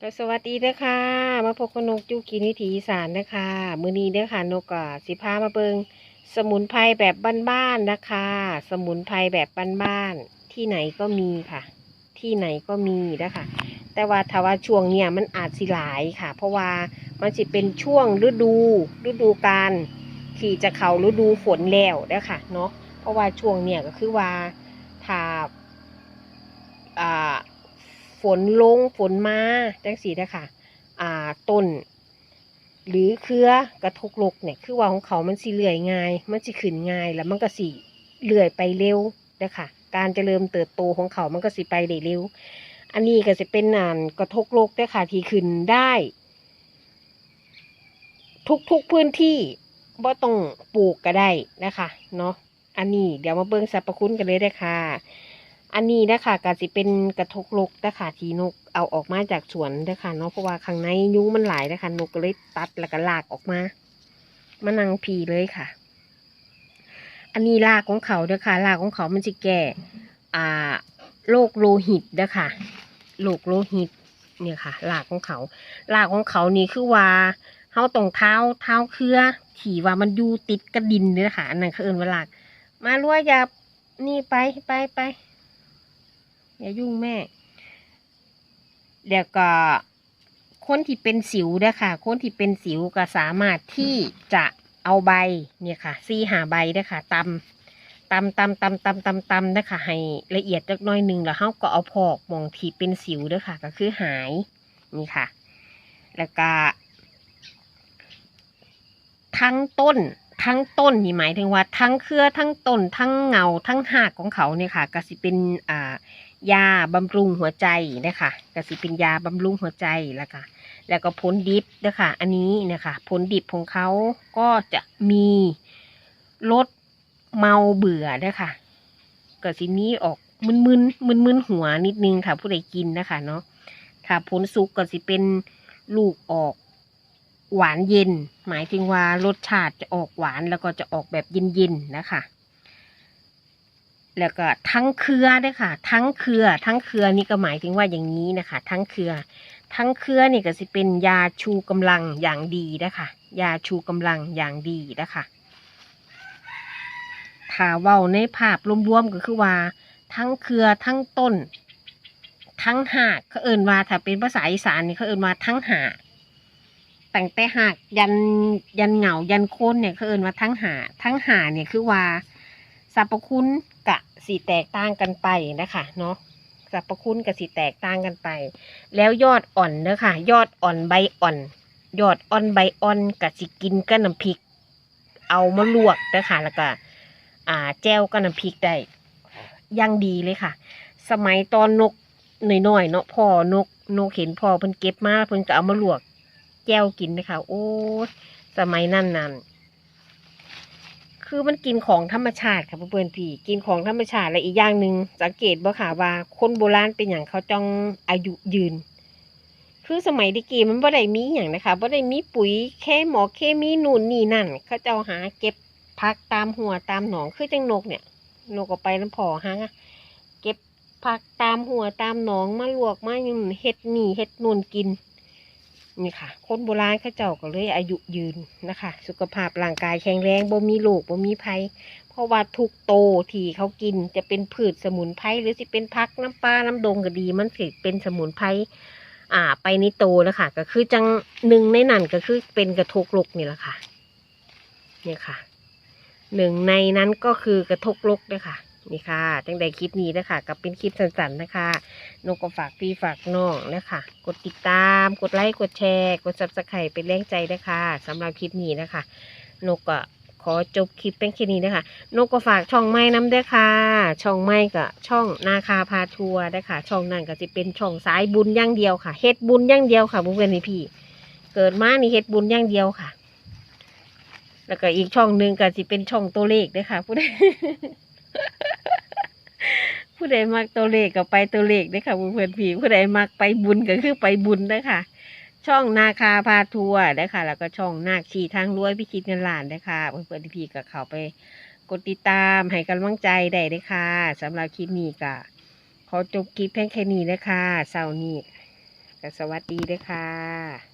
ก็สวัสดีเด้อค่ะ มาพบกับนกจูกินวิถีอีสานนะคะมือนี้เด้อค่ะนกก็สิพามาเบิงสมุนไพรแบบบ้านๆนะคะ สมุนไพรแบบบ้านๆที่ไหนก็มีค่ะ ที่ไหนก็มีนะคะแต่ว่าถ้าว่าช่วงเนี้ยมันอาจสิหลายค่ะ เพราะว่ามันสิเป็นช่วงฤดู ฤดูกาลที่จะเข้าฤดูฝนแล้วเด้อค่ะเนาะเพราะว่าช่วงเนี้ยก็คือว่าถ้าอ่า ฝนลงฝนมาจังสีนะคะอ่าต้น หรือเครือกระทกลกเนี่ยคือว่าของเขามันสิเลื่อยง่าย มันสิขึ้นง่ายแล้วมันก็สิเลื่อยไปเร็วนะคะการเจริญเติบโตของเขามันก็สิไปได้เร็ว อันนี้ก็จะเป็นอ่านกระทกลกได้ค่ะที่ขึ้นได้ ทุกๆพื้นที่บ่ต้องปลูกก็ได้นะคะเนาะอันนี้เดี๋ยวมาเบิ่งสรรพคุณกันเลยได้ค่ะ อันนี้นะคะก็สิเป็นกระทกลกนะคะทีนกเอาออกมาจากสวนนะคะเนาะเพราะว่าข้างในยุงมันหลายนะคะนกก็เลยตัดแล้วก็ลากออกมามานั่งพีเลยค่ะ อันนี้รากของเขาเด้อค่ะรากของเขามันจะแก้อ่าโรคโลหิตเด้อค่ะโรคโลหิตเนี่ยค่ะรากของเขารากของเขานี่คือว่าเฮาต้องเท้าเท้าเครือที่ว่ามันอยู่ติดกระดินเนี่ยค่ะอันนั้นเขาเอิ้นว่าลากมาลัวอย่านี่ไปไปไป อย่ายุ่งแม่เดี๋ยวก็คนที่เป็นสิวเด้อค่ะ คนที่เป็นสิวก็สามารถที่จะเอาใบเนี่ยค่ะ ซีหาใบเด้อค่ะตำตำตำตำตำตำตำเด้อค่ะให้ละเอียดจักน้อยหนึ่งแล้วเฮาก็เอาพอกหมองที่เป็นสิวเด้อค่ะ ก็คือหายนี่ค่ะ แล้วก็ ทั้งต้นทั้งต้นนี่หมายถึงว่า ทั้งเครือทั้งต้นทั้งเงาทั้งหากของเขาเนี่ยค่ะ ก็สิเป็นอ่า ยาบำรุงหัวใจนะคะกสิเป็นยาบำรุงหัวใจแล้วค่ะแล้วก็ผลดิบนะคะอันนี้นะคะผลดิบของเขาก็จะมีลดเมาเบื่อนะคะกสิมีออกมึนมึนมึนมึนๆหัวนิดนึงค่ะ ผู้ใดกินนะคะเนาะถ้าผลสุกก็สิเป็นลูกออกหวานเย็น หมายถึงว่ารสชาติจะออกหวานแล้วก็จะออกแบบเย็นๆนะคะ แล้วก็ทั้งเครือด้วยค่ะ ทั้งเครือ ทั้งเครือนี่ก็หมายถึงว่าอย่างนี้นะคะ ทั้งเครือ ทั้งเครือนี่ก็จะเป็นยาชูกำลังอย่างดีนะคะยาชูกำลังอย่างดีนะคะถ้าเว้าในภาพรวมๆก็คือว่า ทั้งเครือทั้งต้น ทั้งหากเขาเอินว่าถ้าเป็นภาษาอีสานนี่เขาเอินว่าทั้งหากตั้งแต่หากยันยันเหงายันโคนเนี่ยเขาเอินว่าทั้งหาทั้งหาเนี่ยคือว่าสรรพคุณ กะสีแตกต่างกันไปนะคะเนาะสรรพคุณกะสีแตกต่างกันไป แล้วยอดอ่อนเด้อค่ะ ยอดอ่อนใบอ่อน ยอดอ่อนใบอ่อนกะสิกินกับน้ำพริก เอามาลวกเด้อค่ะ แล้วก็อ่าแจ้วกับน้ำพริกได้ยังดีเลยค่ะ สมัยตอนนกหน่อยๆเนาะพ่อนกนกเห็นพ่อเพิ่นเก็บมาเพิ่นก็เอามาลวกแจ้วกินนะคะโอ้สมัยนั้นนั่น คือมันกินของธรรมชาติค่ะเพื่อนๆพี่กินของธรรมชาติและอีกอย่างหนึ่งสังเกตบ่ค่ะว่าคนโบราณเป็นอย่างเขาจ้องอายุยืน คือสมัยตะกี้มันบ่ได้มีอย่างนะคะบ่ได้มีปุ๋ยแค่หมอเคมีนู่นนี่นั่น เขาเจ้าหาเก็บผักตามหัวตามหนองคือจังนกเนี่ยนกก็ไปน้ำพอหาเก็บผักตามหัวตามหนองมาลวกมาเฮ็ดหนี่เฮ็ดนู่นกิน นี่ค่ะ คนโบราณเขาเจ้าก็เลยอายุยืนนะคะ สุขภาพร่างกายแข็งแรงบ่มีโรคบ่มีภัย เพราะว่าทุกโตที่เขากินจะเป็นพืชสมุนไพรหรือสิเป็นพักน้ำปลาน้ำดงก็ดี มันสิเป็นสมุนไพรอ่า ไปในโตแล้วค่ะ ก็คือจังหนึ่งในนั้นก็คือเป็นกระทกลกนี่แหละค่ะ เนี่ยค่ะหนึ่งในนั้นก็คือกระทกลกด้วยค่ะ นี่ค่ะจังใดคลิปนี้นะคะกับเป็นคลิปสั้นๆนะคะนกก็ฝากพี่ฝากน้องนะคะ กดติดตาม กดไลค์กดแชร์ กดซับสไครต์เป็นแรงใจนะคะสำหรับคลิปนี้นะคะนกก็ขอจบคลิปเป็นแค่นี้นะคะนกก็ฝากช่องไม้น้ำด้วยค่ะ ช่องไม้กับช่องนาคาพาทัวร์ด้ค่ะช่องนั้นก็จะเป็นช่องสายบุญย่างเดียวค่ะเฮ็ดบุญย่างเดียวค่ะเพื่อนพี่ เกิดมานี่เฮ็ดบุญย่างเดียวค่ะ แล้วก็อีกช่องหนึ่งก็จะเป็นช่องตัวเลขด้วยค่ะผู้ใด ผู้ใดมักตัวเลขก็ไปตัวเลขเด้ค่ะเพื่อนๆพี่ผู้ใดมักไปบุญก็คือไปบุญเด้ค่ะ ช่องนาคาพาทัวร์เด้ค่ะ แล้วก็ช่องนาคชีทางรวยพิคิดเงินล้านเด้ค่ะเพื่อนๆพี่ก็เข้าไปกดติดตามให้กำลังใจได้เด้ค่ะสำหรับคลิปนี้ก็ขอจบคลิปเพียงแค่นี้เด้ค่ะเสาร์นี้ก็สวัสดีเด้วยค่ะ